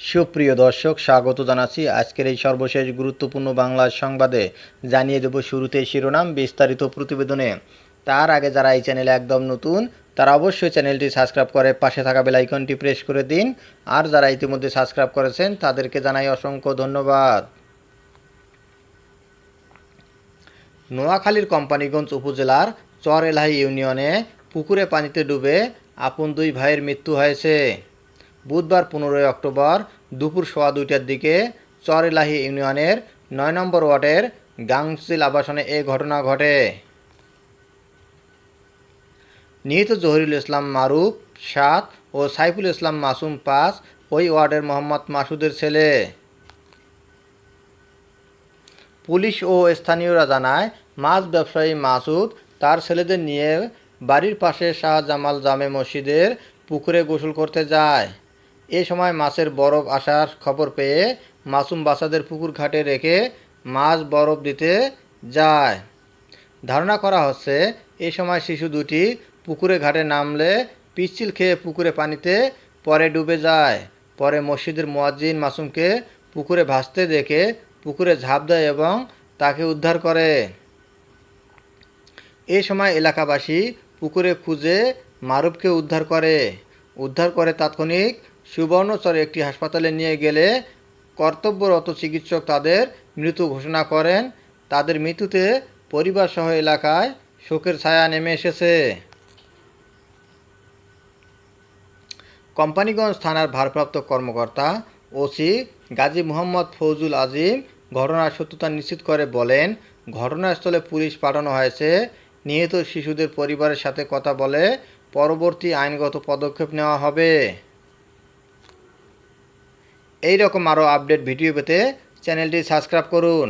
সুপ্রিয় দর্শক, স্বাগত জানাচ্ছি আজকের এই সর্বশেষ গুরুত্বপূর্ণ বাংলা সংবাদে। জানিয়ে দেব শুরুতে শিরোনাম, বিস্তারিত প্রতিবেদনে। তার আগে যারা এই চ্যানেলে একদম নতুন, তারা অবশ্যই চ্যানেলটি সাবস্ক্রাইব করে পাশে থাকা বেল আইকনটি প্রেস করে দিন। আর যারা ইতিমধ্যে সাবস্ক্রাইব করেছেন, তাদেরকে জানাই অসংখ্য ধন্যবাদ। নোয়াখালীর কোম্পানিগঞ্জ উপজেলার চর এলাহি ইউনিয়নে পুকুরে পানিতে ডুবে আপন দুই ভাইয়ের মৃত্যু হয়েছে। বুধবার পনেরোই অক্টোবর দুপুর সোয়া দুইটার দিকে চর এলাহি ইউনিয়নের নয় নম্বর ওয়ার্ডের গাংচিল আবাসনে এ ঘটনা ঘটে। নিহত জহিরুল ইসলাম মারুফ সাত ও সাইফুল ইসলাম মাসুম পাঁচ ওই ওয়ার্ডের মোহাম্মদ মাসুদের ছেলে। পুলিশ ও স্থানীয়রা জানায়, মাছ ব্যবসায়ী মাসুদ তার ছেলেদের নিয়ে বাড়ির পাশে শাহজামাল জামে মসজিদের পুকুরে গোসল করতে যায়। এ সময় মাছের বরফ আসার খবর পেয়ে মাসুম বাচ্চাদের পুকুর ঘাটে রেখে মাছ বরফ দিতে যায়। ধারণা করা হচ্ছে, এ সময় শিশু দুটি পুকুরে ঘাটে নামলে পিচ্ছিল খেয়ে পুকুরে পানিতে পরে ডুবে যায়। পরে মসজিদের মোয়াজ্জিন মাসুমকে পুকুরে ভাসতে দেখে পুকুরে ঝাঁপ দেয় এবং তাকে উদ্ধার করে। এ সময় এলাকাবাসী পুকুরে খুঁজে মারুফকে উদ্ধার করে। উদ্ধার করে তাৎক্ষণিক সুবর্ণচরে একটি হাসপাতালে নিয়ে গেলে কর্তব্যরত চিকিৎসক তাদের মৃত ঘোষণা করেন। তাদের মৃত্যুতে পরিবারসহ এলাকায় শোকের ছায়া নেমে এসেছে। কোম্পানিগঞ্জ থানার ভারপ্রাপ্ত কর্মকর্তা ওসি গাজী মোহাম্মদ ফৌজুল আজিম ঘটনার সত্যতা নিশ্চিত করে বলেন, ঘটনাস্থলে পুলিশ পাঠানো হয়েছে। নিহত শিশুদের পরিবারের সাথে কথা বলে পরবর্তী আইনগত পদক্ষেপ নেওয়া হবে। এই রকম আরও আপডেট ভিডিও পেতে চ্যানেলটি সাবস্ক্রাইব করুন।